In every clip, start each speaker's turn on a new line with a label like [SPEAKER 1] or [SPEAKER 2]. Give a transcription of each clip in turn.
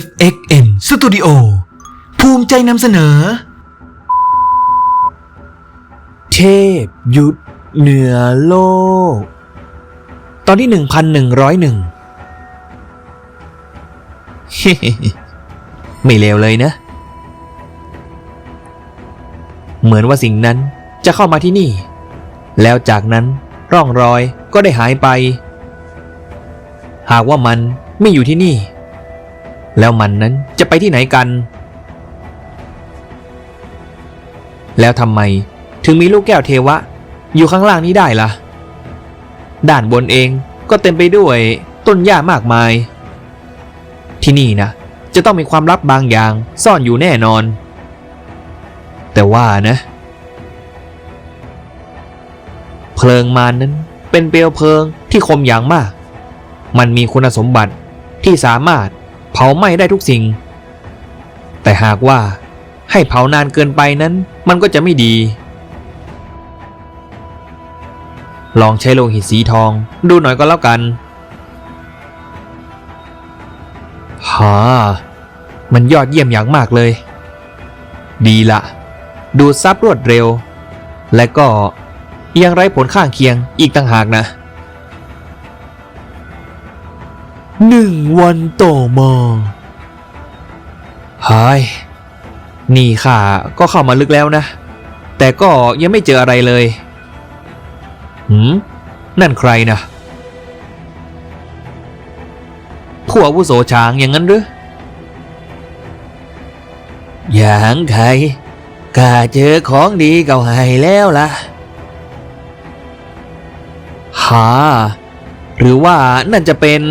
[SPEAKER 1] FXN Studio ภูมิใจนำเสนอ เทพยุทธเหนือโลก ตอนที่ 1101 ไม่เลวเลยนะ เหมือนว่าสิ่งนั้นจะเข้ามาที่นี่ แล้วจากนั้นร่องรอยก็ได้หายไป หากว่ามันไม่อยู่ที่นี่ แล้วมันนั้นจะไปที่ไหนกัน แล้วทำไมถึงมีลูกแก้วเทวะ อยู่ข้างล่างนี้ได้ล่ะ ด้านบนเองก็เต็มไปด้วยต้นหญ้ามากมาย ที่นี่นะ จะต้องมีความลับบางอย่างซ่อนอยู่แน่นอน แต่ว่านะ เพลิงมานนั้นเป็นเปลวเพลิงที่คมอย่างมาก มันมีคุณสมบัติที่สามารถ เผาไหม้ได้ทุกสิ่ง แต่หากว่าให้เผานานเกินไปนั้นมันก็จะไม่ดี ลองใช้โลหิตสีทองดูหน่อยก็แล้วกันฮามันยอดเยี่ยมอย่างมากเลย ดีละ ดูดซับรวดเร็ว และก็ยังไร้ผลข้างเคียงอีกต่างหากนะ หนึ่งวันต่อมาหายนี่ข้าก็เข้ามาลึกแล้วนะ แต่ก็ยังไม่เจออะไรเลยหืมนั่นใครนะผู้อาวุโสช้างอย่างนั้นหรืออย่างใครข้าเจอของดีเก่าให้แล้วล่ะหาหรือว่านั่นจะเป็น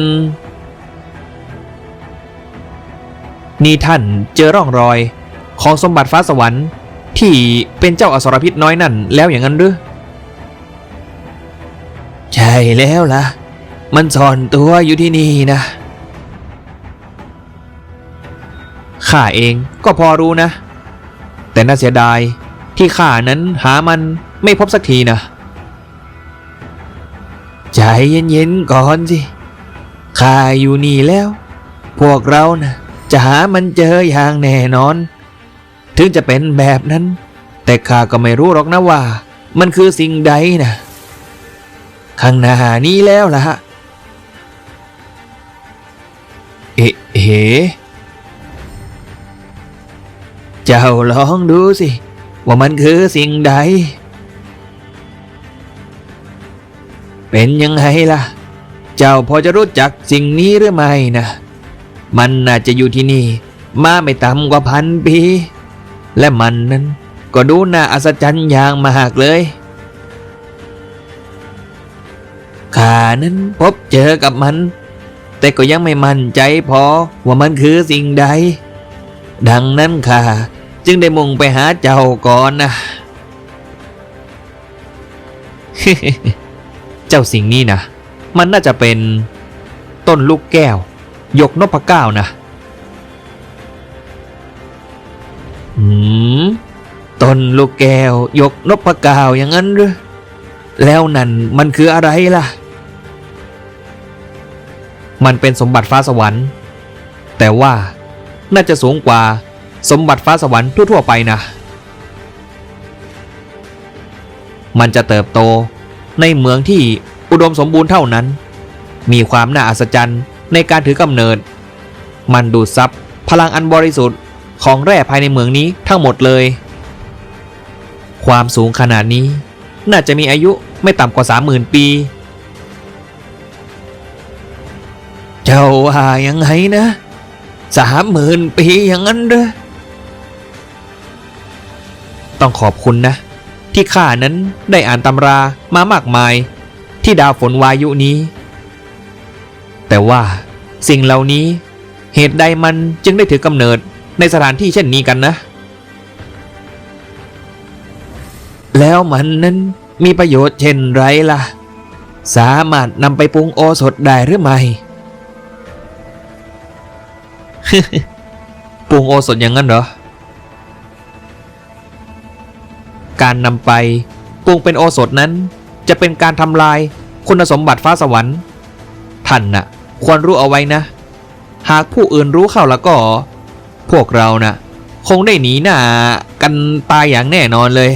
[SPEAKER 1] นี่ท่านเจอร่องรอย ของสมบัติฟ้าสวรรค์ที่เป็นเจ้าอสรพิษน้อยนั่นแล้วอย่างนั้นหรือใช่แล้วล่ะ มันซ่อนตัวอยู่ที่นี่นะข้าเองก็พอรู้นะ แต่น่าเสียดายที่ข้านั้นหามันไม่พบสักทีนะใจเย็นๆก่อนสิข้าอยู่นี่แล้ว พวกเรานะ จะหามันเจออย่างแน่นอน ถึงจะเป็นแบบนั้น แต่ข้าก็ไม่รู้หรอกนะว่า มันคือสิ่งใดนะข้างหน้านี้แล้วล่ะเอ๊ะเอ๋เจ้าลองดูสิ ว่ามันคือสิ่งใด เป็นยังไงล่ะ เจ้าพอจะรู้จักสิ่งนี้หรือไม่นะ มันน่าจะอยู่ที่นี่ มาไม่ต่ำกว่าพันปี และมันนั้นก็ดูน่าอัศจรรย์อย่างมากเลยข้านั้นพบเจอกับมัน แต่ก็ยังไม่มั่นใจพอว่ามันคือสิ่งใด ดังนั้นข้าจึงได้มุ่งไปหาเจ้าก่อนนะเจ้าสิ่งนี้นะมันน่าจะเป็นต้นลูกแก้ว ยกนพเก้านะอืมต้นลูกแก้วยกนพเก้าอย่างนั้นหรือแล้วนั่นมันคืออะไรล่ะ มันเป็นสมบัติฟ้าสวรรค์ แต่ว่าน่าจะสูงกว่าสมบัติฟ้าสวรรค์ทั่ว ๆ ไปนะ มันจะเติบโตในเมืองที่อุดมสมบูรณ์เท่านั้น มีความน่าอัศจรรย์ ในการถือกำเนิด มันดูดซับพลังอันบริสุทธิ์ของแร่ภายในเมืองนี้ทั้งหมดเลย ความสูงขนาดนี้ น่าจะมีอายุไม่ต่ำกว่าสามหมื่นปี เจ้าว่ายังไงนะสามหมื่นปีอย่างนั้นเหรอต้องขอบคุณนะ ที่ข้านั้นได้อ่านตำรามามากมาย ที่ดาวฝนวายุนี้ แต่ว่า สิ่งเหล่านี้ เหตุใดมันจึงได้ถือกำเนิดในสถานที่เช่นนี้กันนะ แล้วมันนั้นมีประโยชน์เช่นไรล่ะ สามารถนำไปปรุงโอสถได้หรือไม่ปรุงโอสถอย่างนั้นเหรอ การนำไปปรุงเป็นโอสถนั้น จะเป็นการทำลายคุณสมบัติฟ้าสวรรค์ท่านน่ะ ควรรู้เอาไว้นะ หากผู้อื่นรู้เข้าแล้วก็ พวกเรานะ่ะ คงได้หนีหน้ากันตายอย่างแน่นอนเลย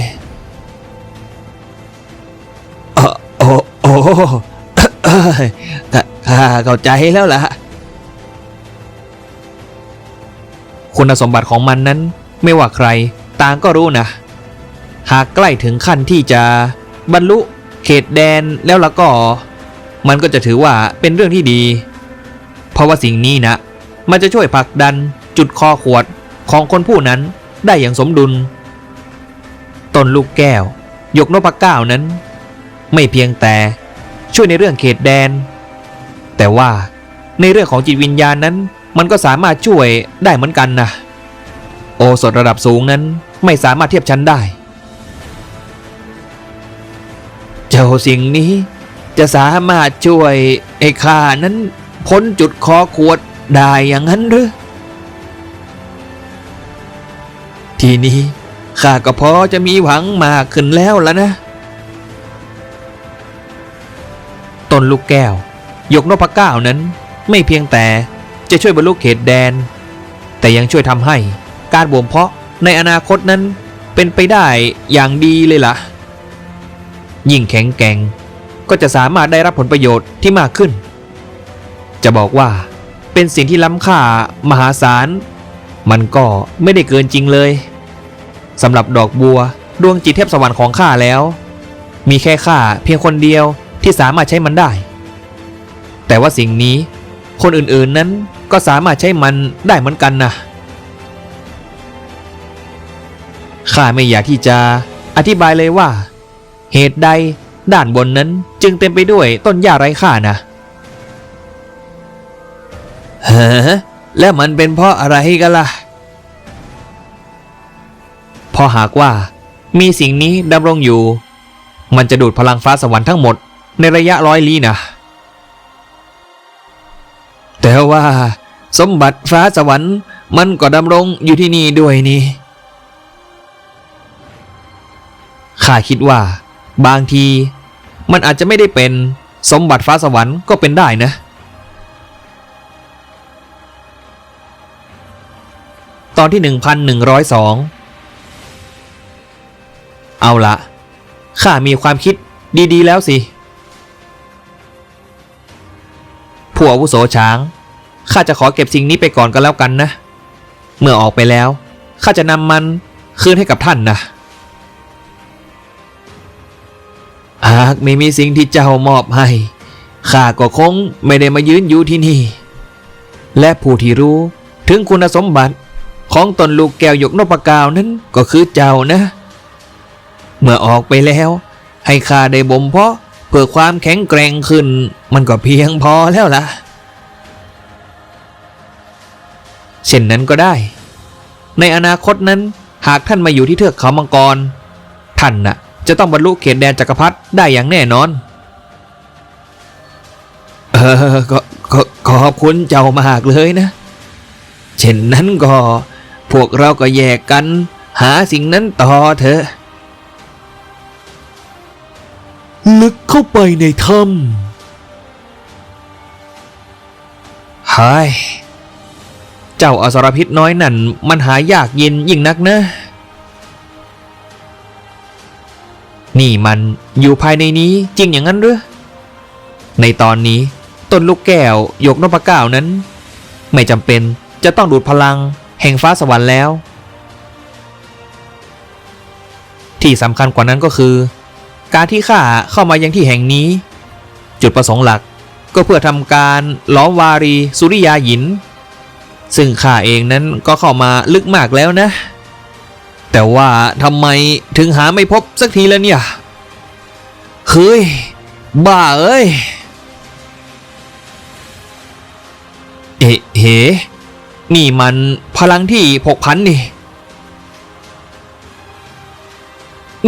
[SPEAKER 1] โอ้โอ้โอ้เอ้ยข้าข้าเข้าใจแล้วล่ะ คุณสมบัติของมันนั้นไม่ว่าใครต่างก็รู้นะ หากใกล้ถึงขั้นที่จะบรรลุเขตแดนแล้วละก็ มันก็จะถือว่าเป็นเรื่องที่ดี เพราะว่าสิ่งนี้นะ มันจะช่วยผลักดันจุดคอขวดของคนผู้นั้นได้อย่างสมดุล ต้นลูกแก้ว ยกนพเก้านั้น ไม่เพียงแต่ช่วยในเรื่องเขตแดน แต่ว่าในเรื่องของจิตวิญญาณนั้น มันก็สามารถช่วยได้เหมือนกันนะโอสถระดับสูงนั้นไม่สามารถเทียบชั้นได้ เจ้าสิ่งนี้จะสามารถช่วยไอ้ข้านั้น พ้นจุดคอขวดได้อย่างนั้นหรือ ทีนี้ข้าก็พอจะมีหวังมากขึ้นแล้วล่ะนะ ต้นลูกแก้ว ยกนพก้าวนั้น ไม่เพียงแต่จะช่วยบรรลุเขตแดน แต่ยังช่วยทำให้การบ่มเพาะในอนาคตนั้นเป็นไปได้อย่างดีเลยล่ะ ยิ่งแข็งแกร่งก็จะสามารถได้รับผลประโยชน์ที่มากขึ้น จะบอกว่า เป็นสิ่งที่ล้ำค่ามหาศาล มันก็ไม่ได้เกินจริงเลยสำหรับดอกบัวดวงจิตเทพสวรรค์ของข้าแล้ว มีแค่ข้าเพียงคนเดียวที่สามารถใช้มันได้ แต่ว่าสิ่งนี้ คนอื่นๆนั้นก็สามารถใช้มันได้เหมือนกันนะข้าไม่อยากที่จะอธิบายเลยว่า เหตุใดด้านบนนั้นจึงเต็มไปด้วยต้นหญ้าไร้ค่านะ เฮ้อแล้วมันเป็นเพราะอะไรกันล่ะพราะหากว่ามีสิ่งนี้ดำรงอยู่ มันจะดูดพลังฟ้าสวรรค์ทั้งหมดในระยะร้อยลี้นะ แต่ว่าสมบัติฟ้าสวรรค์มันก็ดำรงอยู่ที่นี่ด้วยนี่ ข้าคิดว่า บางที มันอาจจะไม่ได้เป็นสมบัติฟ้าสวรรค์ก็เป็นได้นะ ตอนที่ 1102 เอาละข้ามีความคิดดีๆแล้วสิ ผู้อาวุโสช้าง ข้าจะขอเก็บสิ่งนี้ไปก่อนก็แล้วกันนะ เมื่อออกไปแล้ว ข้าจะนำมันคืนให้กับท่านนะหากไม่มีสิ่งที่เจ้ามอบให้ ข้าก็คงไม่ได้มายืนอยู่ที่นี่ และผู้ที่รู้ถึงคุณสมบัติ ของตนลูกแก้วหยกนพกาวนั้นก็คือเจ้านะ เมื่อออกไปแล้ว ให้ข้าได้บ่มเพาะเพื่อความแข็งแกร่งขึ้น มันก็เพียงพอแล้วล่ะ เช่นนั้นก็ได้ ในอนาคตนั้นหากท่านมาอยู่ที่เทือกเขามังกร ท่านน่ะ จะต้องบรรลุเขตแดนจักรพรรดิได้อย่างแน่นอน เออก็ก็ขอบคุณเจ้ามากเลยนะ เช่นนั้นก็ พวกเราก็แยกกัน หาสิ่งนั้นต่อเถอะ
[SPEAKER 2] ลึกเข้าไปในถ้
[SPEAKER 1] เฮ้ยเจ้าอสรพิษน้อยนั่น มันหายากเย็นยิ่งนักนะ นี่มันอยู่ภายในนี้จริงอย่างนั้นหรือ ในตอนนี้ต้นลูกแก้วหยกนพเก้านั้น ไม่จำเป็นจะต้องดูดพลัง แห่งฟ้าสวรรค์แล้ว ที่สำคัญกว่านั้นก็คือ การที่ข้าเข้ามายังที่แห่งนี้ จุดประสงค์หลักก็เพื่อทำการล้อมวารีสุริยาหยิน ซึ่งข้าเองนั้นก็เข้ามาลึกมากแล้วนะ แต่ว่าทำไมถึงหาไม่พบสักทีแล้วเนี่ยเฮ้ยบ้าเอ้ย เอ๊ะเฮ้ นี่มันพลังที่ผกพันนี่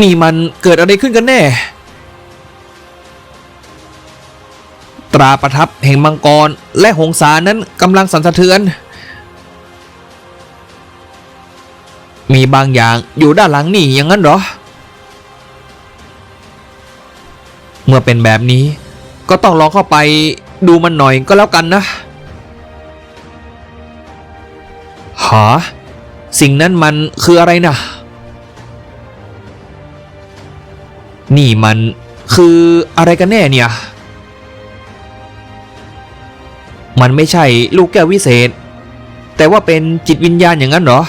[SPEAKER 1] นี่มันเกิดอะไรขึ้นกันแน่ ตราประทับแห่งมังกรและหงสานั้นกำลังสั่นสะเทือน มีบางอย่างอยู่ด้านหลังนี่อย่างนั้นเหรอ เมื่อเป็นแบบนี้ก็ต้องลองเข้าไปดูมันหน่อยก็แล้วกันนะ หา สิ่งนั้นมันคืออะไรนะ นี่มันคืออะไรกันแน่เนี่ย มันไม่ใช่ลูกแก้ววิเศษ แต่ว่าเป็นจิตวิญญาณอย่างนั้นเหรอ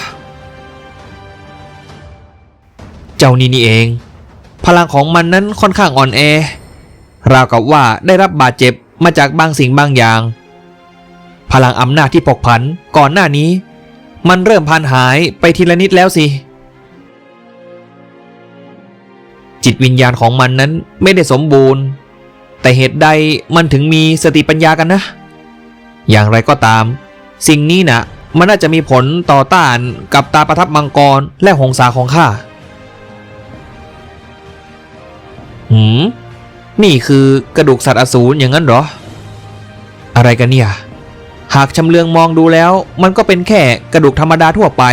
[SPEAKER 1] เจ้านี่นี่เอง พลังของมันนั้นค่อนข้างอ่อนแอ ราวกับว่าได้รับบาดเจ็บมาจากบางสิ่งบางอย่าง พลังอำนาจที่ปกผันก่อนหน้านี้ มันเริ่มพันหายไปทีละนิดแล้วสิ จิตวิญญาณของมันนั้นไม่ได้สมบูรณ์ แต่เหตุใดมันถึงมีสติปัญญากันนะ อย่างไรก็ตาม สิ่งนี้นะมันน่าจะมีผลต่อต้านกับตาประทับมังกรและหงสาของข้าหืม นี่คือกระดูกสัตว์อสูรอย่างนั้นเหรอ อะไรกันเนี่ย หากชำเลืองมองดูแล้ว มันก็เป็นแค่กระดูกธรรมดาทั่วไป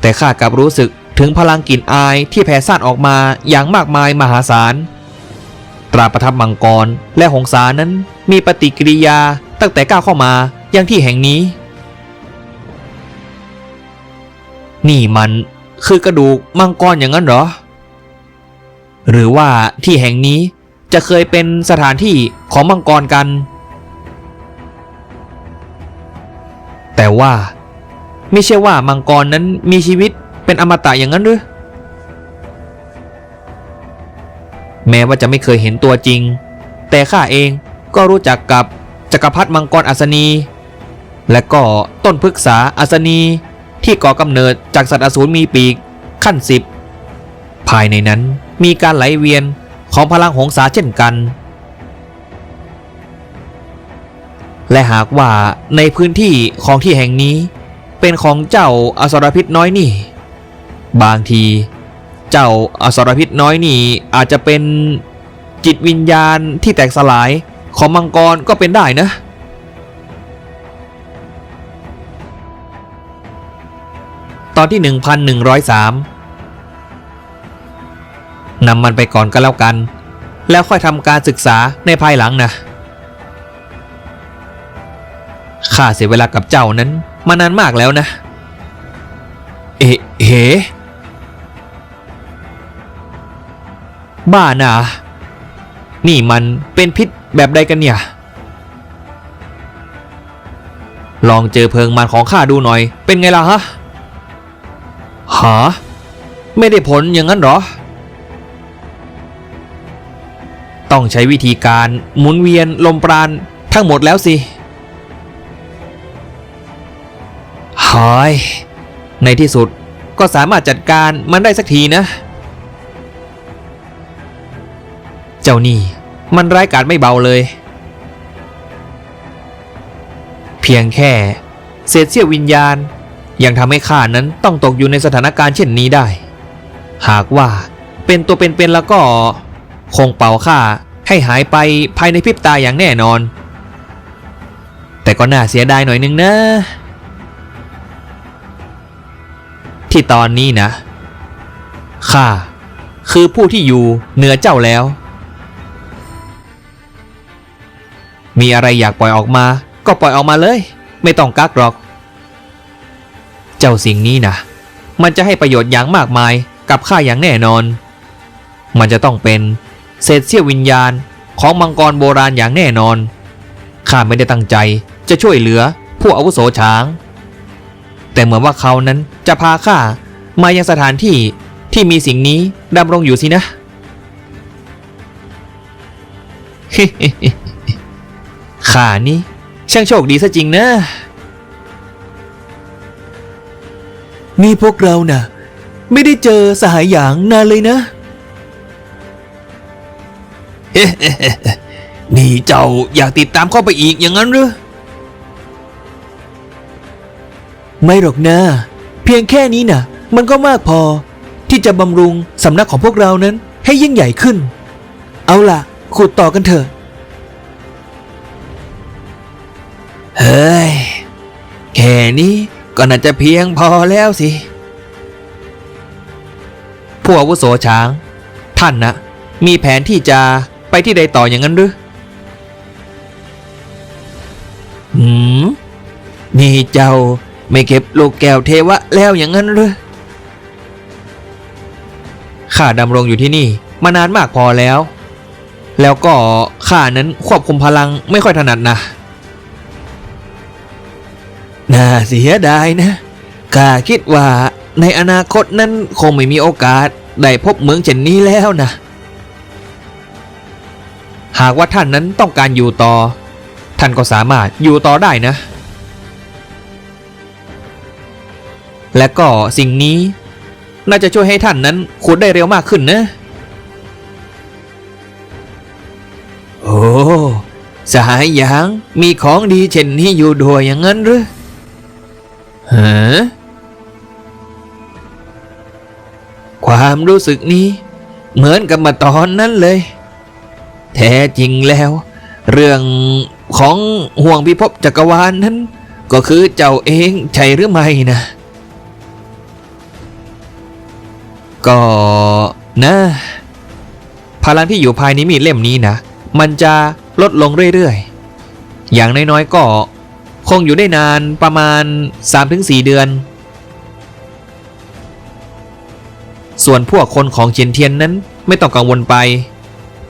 [SPEAKER 1] แต่ข้ากลับรู้สึกถึงพลังกลิ่นอายที่แผ่ซ่านออกมาอย่างมากมายมหาศาล ตราประทับมังกรและหงสานั้นมีปฏิกิริยาตั้งแต่ก้าวเข้ามายังที่แห่งนี้ นี่มันคือกระดูกมังกรอย่างนั้นเหรอ หรือว่าที่แห่งนี้ จะเคยเป็นสถานที่ของมังกรกัน แต่ว่าไม่ใช่ว่ามังกรนั้นมีชีวิตเป็นอมตะอย่างนั้นหรือ แม้ว่าจะไม่เคยเห็นตัวจริง แต่ข้าเองก็รู้จักกับจักรพรรดิมังกรอัศนี และก็ต้นพฤกษาอัศนีที่ก่อกำเนิดจากสัตว์อสูรมีปีกขั้นสิบภายในนั้นมีการไหลเวียน ของพลังหงสาเช่นกัน และหากว่าในพื้นที่ของที่แห่งนี้ เป็นของเจ้าอสรพิษน้อยนี่ บางที เจ้าอสรพิษน้อยนี่อาจจะเป็นจิตวิญญาณที่แตกสลายของมังกรก็เป็นได้นะ ตอนที่ 1103 นำมันไปก่อนก็แล้วกัน แล้วค่อยทำการศึกษาในภายหลังนะข้าเสียเวลากับเจ้านั้นมานานมากแล้วนะ เอ๋เอ๋บ้านะนี่มันเป็นพิษแบบใดกันเนี่ย ลองเจอเพลิงมันของข้าดูหน่อย เป็นไงล่ะฮะหาไม่ได้ผลอย่างนั้นหรอ ต้องใช้วิธีการหมุนเวียนลมปราณทั้งหมดแล้วสิหายในที่สุดก็สามารถจัดการมันได้สักทีนะ เจ้านี่มันร้ายกาจไม่เบาเลย เพียงแค่เศษเสี้ยววิญญาณยังทำให้ข้านั้นต้องตกอยู่ในสถานการณ์เช่นนี้ได้ หากว่าเป็นตัวเป็นๆแล้วก็ คงเป่าข้าให้หายไปภายในพริบตาอย่างแน่นอน แต่ก็น่าเสียดายหน่อยนึงนะ ที่ตอนนี้นะข้าคือผู้ที่อยู่เหนือเจ้าแล้ว มีอะไรอยากปล่อยออกมา ก็ปล่อยออกมาเลย ไม่ต้องกักหรอก เจ้าสิ่งนี้นะมันจะให้ประโยชน์อย่างมากมายกับข้าอย่างแน่นอน มันจะต้องเป็น เศษเสี้ยววิญญาณของมังกรโบราณอย่างแน่นอน ข้าไม่ได้ตั้งใจจะช่วยเหลือผู้อาวุโสช้าง แต่เหมือนว่าเขานั้นจะพาข้ามายังสถานที่ที่มีสิ่งนี้ดำรงอยู่สินะ ข้านี่ช่างโชคดีซะจริงนะ
[SPEAKER 2] นี่พวกเราน่ะ ไม่ได้เจอสหายหยางนานเลยนะ
[SPEAKER 1] นี่เจ้าอยากติดตามเข้าไปอีกอย่างนั้นหรือ
[SPEAKER 2] ไม่หรอกนะเพียงแค่นี้น่ะมันก็มากพอ ที่จะบำรุงสำนักของพวกเรานั้นให้ยิ่งใหญ่ขึ้น เอาล่ะ ขุดต่อกันเถอะ
[SPEAKER 1] เฮ้ย แค่นี้ก็น่าจะเพียงพอแล้วสิ ผู้อาวุโสช้าง ท่านนะ มีแผนที่จะ ไปที่ใดต่ออย่างนั้นหรือหืม
[SPEAKER 2] นี่เจ้าไม่เก็บลูกแก้วเทวะแล้วอย่างนั้นหรือ
[SPEAKER 1] ข้าดำรงอยู่ที่นี่มานานมากพอแล้ว แล้วก็ข้านั้นควบคุมพลังไม่ค่อยถนัดนะ
[SPEAKER 2] น่าเสียดายนะข้าคิดว่าในอนาคตนั้นคงไม่มีโอกาสได้พบเหมืองเช่นนี้แล้วนะ
[SPEAKER 1] หากว่าท่านนั้นต้องการอยู่ต่อ ท่านก็สามารถอยู่ต่อได้นะ และก็สิ่งนี้น่าจะช่วยให้ท่านนั้นขุดได้เร็วมากขึ้นนะ
[SPEAKER 2] โอ้สหายยางมีของดีเช่นนี้อยู่ด้วยอย่างนั้นหรือ
[SPEAKER 1] ฮะ
[SPEAKER 2] ความรู้สึกนี้ เหมือนกับมาตอนนั้นเลย แท้จริงแล้ว เรื่องของห่วงพิภพจักรวาลนั้น ก็คือเจ้าเองใช่หรือไม่นะ
[SPEAKER 1] ก็นะพลังที่อยู่ภายในมีดเล่มนี้นะ มันจะลดลงเรื่อยๆ อย่างน้อยๆก็ คงอยู่ได้นานประมาณ 3-4 เดือน ส่วนพวกคนของเจียนเทียนนั้นไม่ต้องกังวลไป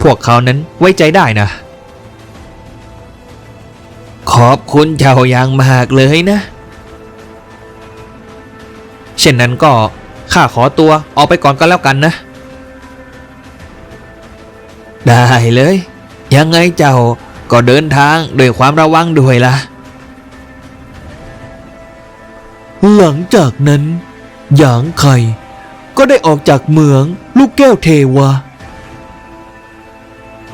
[SPEAKER 1] วกเขานั้นไว้ใจได้นะ
[SPEAKER 2] ขอบคุณเจ้าอย่างมากเลยนะ
[SPEAKER 1] เช่นนั้นก็ข้าขอตัวออกไปก่อนก็แล้วกันนะ
[SPEAKER 2] ได้เลย ยังไงเจ้าก็เดินทางด้วยความระวังด้วยล่ะ หลังจากนั้นหยางไข่ก็ได้ออกจากเมืองลูกแก้วเทวะ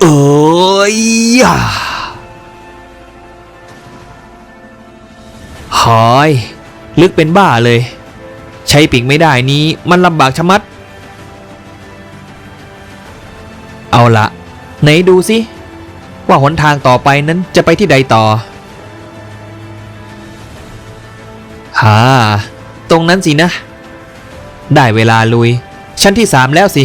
[SPEAKER 2] เอ้ยยะ
[SPEAKER 1] หอย ลึกเป็นบ้าเลย ใช้ปีกไม่ได้นี้มันลำบากชะมัด เอาละไหนดูสิ ว่าหนทางต่อไปนั้นจะไปที่ใดต่อฮ่าตรงนั้นสินะ ได้เวลาลุย ชั้นที่สามแล้วสิ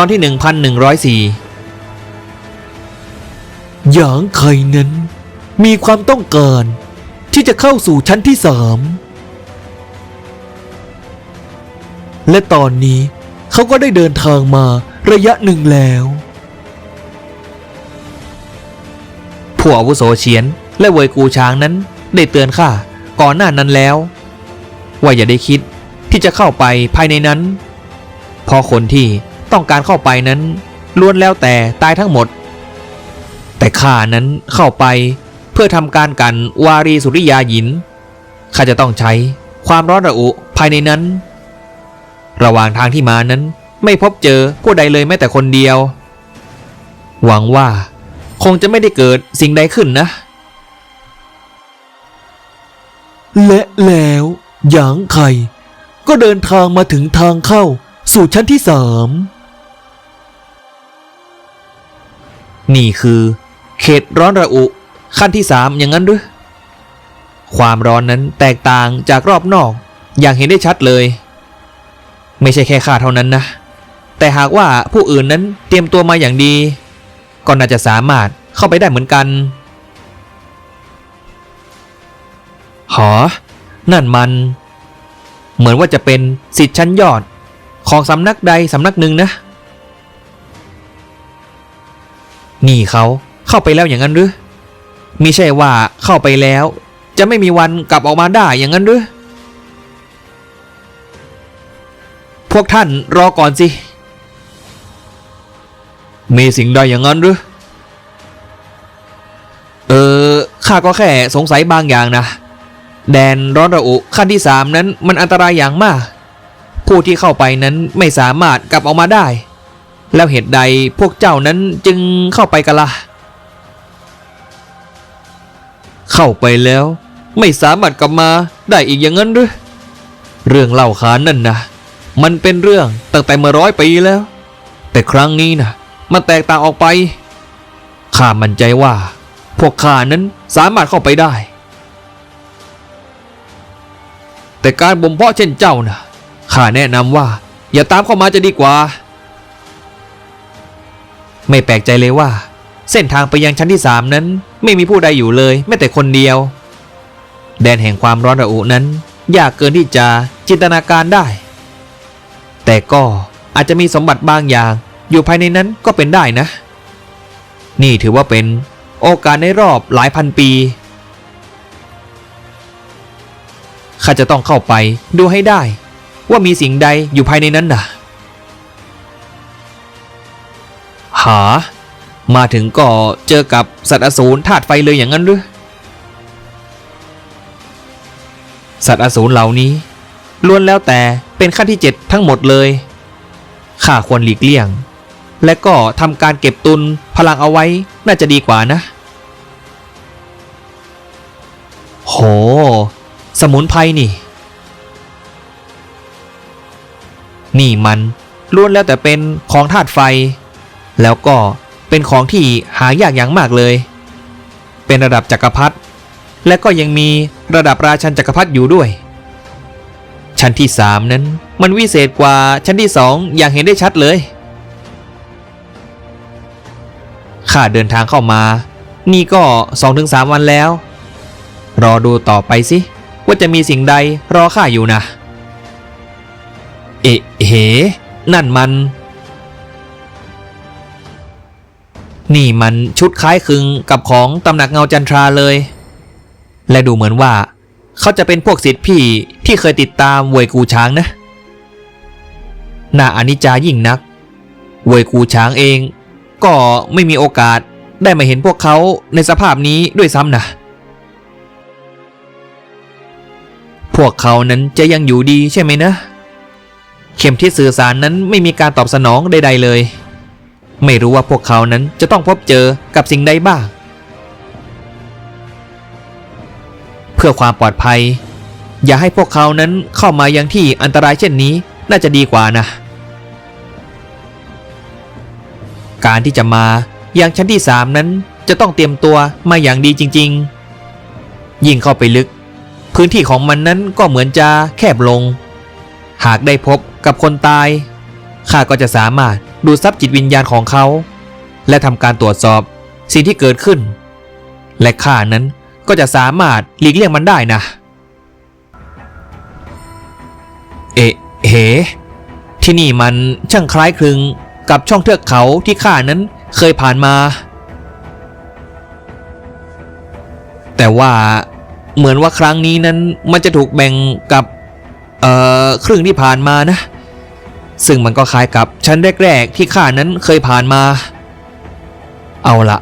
[SPEAKER 1] ตอนที่ 1104
[SPEAKER 2] หยางไข่นั้น มีความต้องการที่จะเข้าสู่ชั้นที่สามและตอนนี้เขาก็ได้เดินทางมาระยะหนึ่งแล้ว
[SPEAKER 1] ผู้อาวุโสเฉียน และเวยกูช้างนั้นได้เตือนข้าก่อนหน้านั้นแล้ว ว่าอย่าได้คิดที่จะเข้าไปภายในนั้น เพราะคนที่ ต้องการเข้าไปนั้นล้วนแล้วแต่ตายทั้งหมด แต่ข้านั้นเข้าไปเพื่อทำการกันวารีสุริยาหินข้าจะต้องใช้ความร้อนระอุภายในนั้น ระหว่างทางที่มานั้นไม่พบเจอผู้ใดเลยแม้แต่คนเดียว หวังว่าคงจะไม่ได้เกิดสิ่งใดขึ้นนะ
[SPEAKER 2] และแล้วหยางไข่ก็เดินทางมาถึงทางเข้าสู่ชั้นที่สาม
[SPEAKER 1] นี่คือ เขตร้อนระอุ ขั้นที่สามอย่างนั้นหรือความร้อนนั้นแตกต่างจากรอบนอก อย่างเห็นได้ชัดเลย ไม่ใช่แค่ข้าเท่านั้นนะ แต่หากว่าผู้อื่นนั้นเตรียมตัวมาอย่างดี ก็น่าจะสามารถเข้าไปได้เหมือนกัน หอ นั่นมัน เหมือนว่าจะเป็นสิทธิ์ชั้นยอดของสำนักใดสำนักหนึ่งนะ นี่เขาเข้าไปแล้วอย่างนั้นหรือมิใช่ว่าเข้าไปแล้ว จะไม่มีวันกลับออกมาได้อย่างนั้นหรือพวกท่านรอก่อนสิ มีสิ่งใดอย่างนั้นหรือเออข้าก็แค่สงสัยบางอย่างนะ แดนร้อนระอุขั้นที่สามนั้นมันอันตรายอย่างมาก ผู้ที่เข้าไปนั้นไม่สามารถกลับออกมาได้ แล้วเหตุใดพวกเจ้านั้นจึงเข้าไปกันละ่ะ เข้าไปแล้ว ไม่สามารถกลับมาได้อีกอย่างนั้นหรือเรื่องเล่าขานนั่นนะมันเป็นเรื่องตั้งแต่เมื่อร้อยปีแล้ว แต่ครั้งนี้นะมันแตกต่างออกไปข้ามั่นใจว่า พวกข้านั้นสามารถเข้าไปได้ แต่การบ่มเพาะเช่นเจ้านะข้าแนะนำว่า อย่าตามเข้ามาจะดีกว่า ไม่แปลกใจเลยว่า เส้นทางไปยังชั้นที่สามนั้น ไม่มีผู้ใดอยู่เลยแม้แต่คนเดียว แดนแห่งความร้อนระอุนั้น ยากเกินที่จะจินตนาการได้ แต่ก็อาจจะมีสมบัติบางอย่าง อยู่ภายในนั้นก็เป็นได้นะ นี่ถือว่าเป็นโอกาสในรอบหลายพันปีข้าจะต้องเข้าไปดูให้ได้ ว่ามีสิ่งใดอยู่ภายในนั้นน่ะ หา มาถึงก็เจอกับสัตว์อสูรธาตุไฟเลยอย่างนั้นหรือสัตว์อสูรเหล่านี้ล้วนแล้วแต่เป็นขั้นที่เจ็ดทั้งหมดเลยข้าควรหลีกเลี่ยง และก็ทำการเก็บตุนพลังเอาไว้น่าจะดีกว่านะ โห สมุนไพรนี่ นี่มันล้วนแล้วแต่เป็นของธาตุไฟ แล้วก็เป็นของที่หายากอย่างมากเลย เป็นระดับจักรพรรดิและก็ยังมีระดับราชันจักรพรรดิอยู่ด้วย ชั้นที่สามนั้นมันวิเศษกว่าชั้นที่สองอย่างเห็นได้ชัดเลยข้าเดินทางเข้ามา นี่ก็ 2-3 วันแล้ว รอดูต่อไปสิ ว่าจะมีสิ่งใดรอข้าอยู่นะ เอะเหนั่นมัน นี่มันชุดคล้ายคลึงกับของตำหนักเงาจันทราเลย และดูเหมือนว่า เขาจะเป็นพวกศิษย์พี่ที่เคยติดตามเวยกูช้างนะน่าอนิจจายิ่งนัก เวยกูช้างเอง ก็ไม่มีโอกาสได้มาเห็นพวกเขาในสภาพนี้ด้วยซ้ำนะ พวกเขานั้นจะยังอยู่ดีใช่ไหมนะ เข็มที่สื่อสารนั้นไม่มีการตอบสนองใด ๆ เลย ไม่รู้ว่าพวกเขานั้นจะต้องพบเจอกับสิ่งใดบ้าง เพื่อความปลอดภัย อย่าให้พวกเขานั้นเข้ามายังที่อันตรายเช่นนี้น่าจะดีกว่านะ การที่จะมาอยังชั้นที่สามนั้นจะต้องเตรียมตัวมาอย่างดีจริง ๆ ยิ่งเข้าไปลึก พื้นที่ของมันนั้นก็เหมือนจะแคบลง หากได้พบกับคนตายข้าก็จะสามารถ ดูดซับจิตวิญญาณของเขา และทำการตรวจสอบสิ่งที่เกิดขึ้น และข้านั้นก็จะสามารถหลีกเลี่ยงมันได้นะ เอะเหที่นี่มันช่างคล้ายคลึงกับช่องเทือกเขาที่ข้านั้นเคยผ่านมา แต่ว่าเหมือนว่าครั้งนี้นั้นมันจะถูกแบ่งกับ เอ่อครึ่งที่ผ่านมานะ ซึ่งมันก็คล้ายกับชั้นแรก ๆ ที่ข้านั้นเคยผ่านมา เอาละ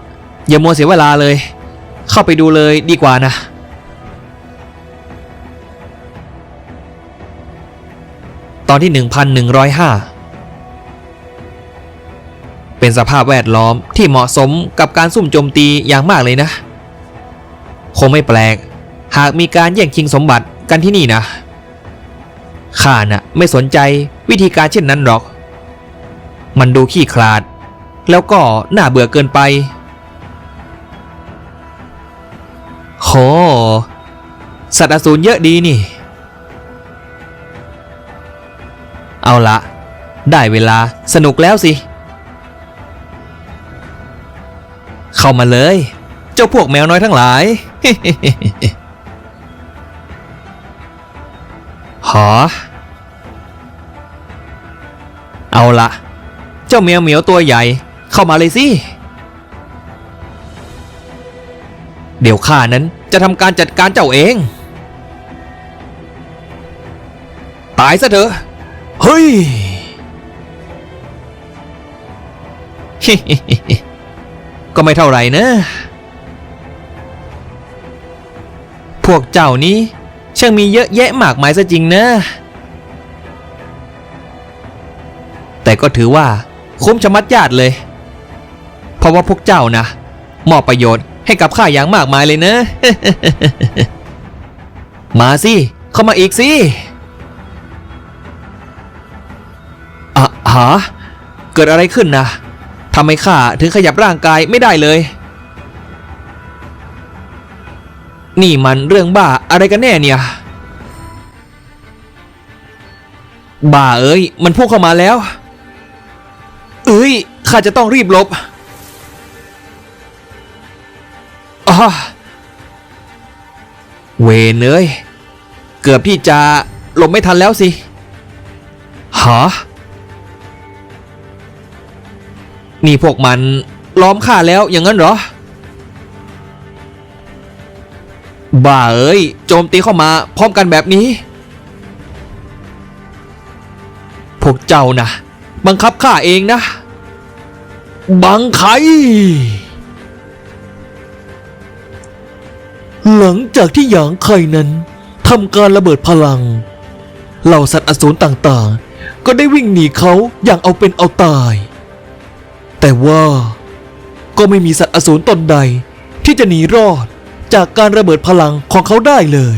[SPEAKER 1] อย่ามัวเสียเวลาเลย เข้าไปดูเลยดีกว่านะ ตอนที่ 1105 เป็นสภาพแวดล้อมที่เหมาะสมกับการซุ่มโจมตีอย่างมากเลยนะ คงไม่แปลก หากมีการแย่งชิงสมบัติกันที่นี่นะ ข้าน่ะไม่สนใจวิธีการเช่นนั้นหรอก มันดูขี้ขลาด แล้วก็น่าเบื่อเกินไป โห สัตว์อสูรเยอะดีนี่ เอาละ ได้เวลาสนุกแล้วสิ เข้ามาเลย เจ้าพวกแมวน้อยทั้งหลาย อ เอาละเจ้าแมวเหมียวตัวใหญ่เข้ามาเลยสิ เดี๋ยวข้านั้นจะทำการจัดการเจ้าเอง ตายซะเถอะ เฮ้ย ก็ไม่เท่าไหร่นะ พวกเจ้านี้ ช่างมีเยอะแยะมากมายซะจริงนะ แต่ก็ถือว่าคุ้มชะมัดญาติเลย เพราะว่าพวกเจ้านะมอบประโยชน์ให้กับข้าอย่างมากมายเลยนะ มาสิ เข้ามาอีกสิอะหาเกิดอะไรขึ้นนะทำไมข้าถึงขยับร่างกายไม่ได้เลย นี่มันเรื่องบ้าอะไรกันแน่เนี่ย บ้าเอ้ย มันพุ่งเข้ามาแล้ว เอ้ย ข้าจะต้องรีบลบอ้าเวเอ้ยเกือบที่จะหลบไม่ทันแล้วสิหานี่พวกมันล้อมข้าแล้วอย่างนั้นเหรอ บ้าเอ้ย โจมตีเข้ามาพร้อมกันแบบนี้ พวกเจ้านะบังคับข้าเองนะ บังไค
[SPEAKER 3] หลังจากที่หยางไข่นั้นทำการระเบิดพลัง เหล่าสัตว์อสูรต่างๆ ก็ได้วิ่งหนีเขาอย่างเอาเป็นเอาตาย แต่ว่าก็ไม่มีสัตว์อสูรตนใดที่จะหนีรอด จากการระเบิดพลังของเขาได้เลย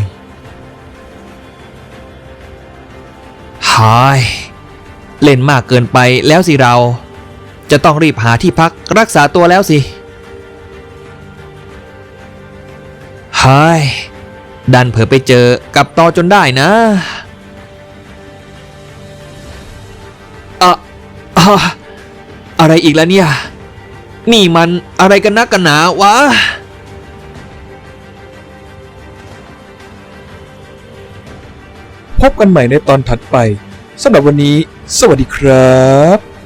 [SPEAKER 1] หายเล่นมากเกินไปแล้วสิเรา จะต้องรีบหาที่พักรักษาตัวแล้วสิหายดันเผลอไปเจอกับตอจนได้นะอะอะอะไรอีกแล้วเนี่ย นี่มันอะไรกันนักกันหนาวะ
[SPEAKER 3] พบกันใหม่ในตอนถัดไปสำหรับวันนี้ สวัสดีครับ